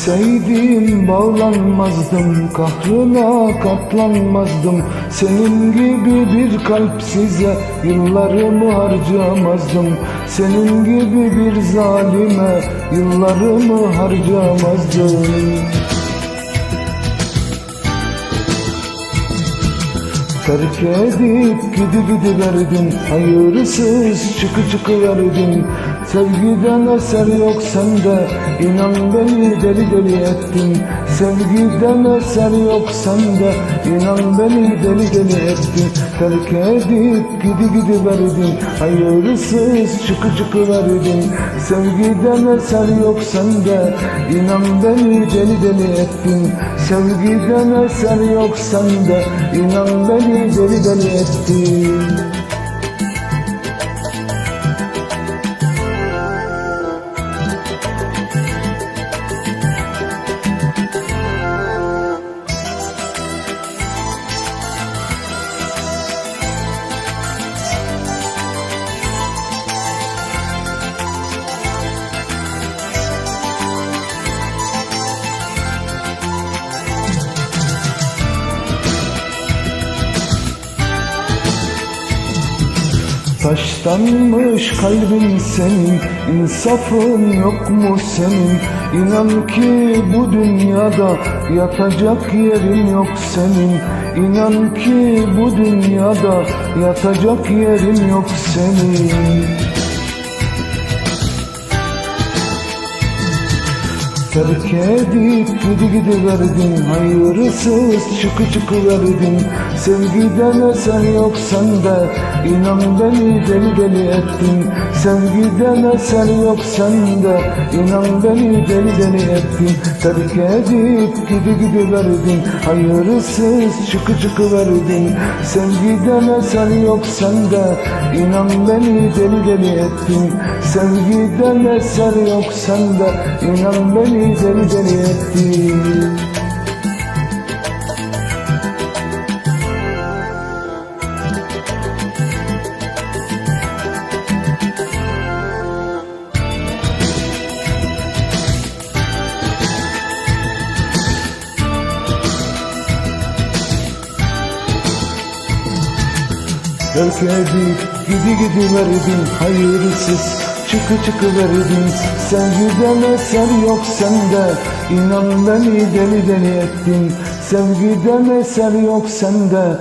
Sevseydim bağlanmazdım Kahrına katlanmazdım. Senin gibi bir kalp size Yıllarımı harcamazdım. Senin gibi bir zalime Yıllarımı harcamazdım Terk edip gidi gidi verdin Hayırsız çıkı çıkı verdin Sevgiden eser yok sende. İnan beni deli deli ettin. Sevgiden eser yok sende. İnan beni deli deli ettin. Terk edip gidi gidi verdin Hayırsız çıkı çıkı verdin Sevgiden eser yok sende. İnan beni deli deli ettin. Sevgiden eser yok sende. İnan beni deli deli Taştanmış kalbin senin insafın yok mu senin? İnan ki bu dünyada yatacak yerin yok senin. İnan ki bu dünyada yatacak yerin yok senin Terk edip gidi gidi verdin Hayırsız çıkı çıkı verdin Sevgiden eser yok sende İnan beni deli deli ettin. Sevgiden eser yok sende İnan beni deli deli ettin. Terk edip gidi gidi verdin Hayırsız çıkı çıkı verdin Sevgiden eser yok sende İnan beni deli deli ettin. Sevgiden eser yok sende İnan beni deli deli ettin Terk gidi gidi verdin hayırsız Çıkı çıkı verdin Sevgiden eser yok sende İnan beni deli deli ettin. Sevgiden eser yok sende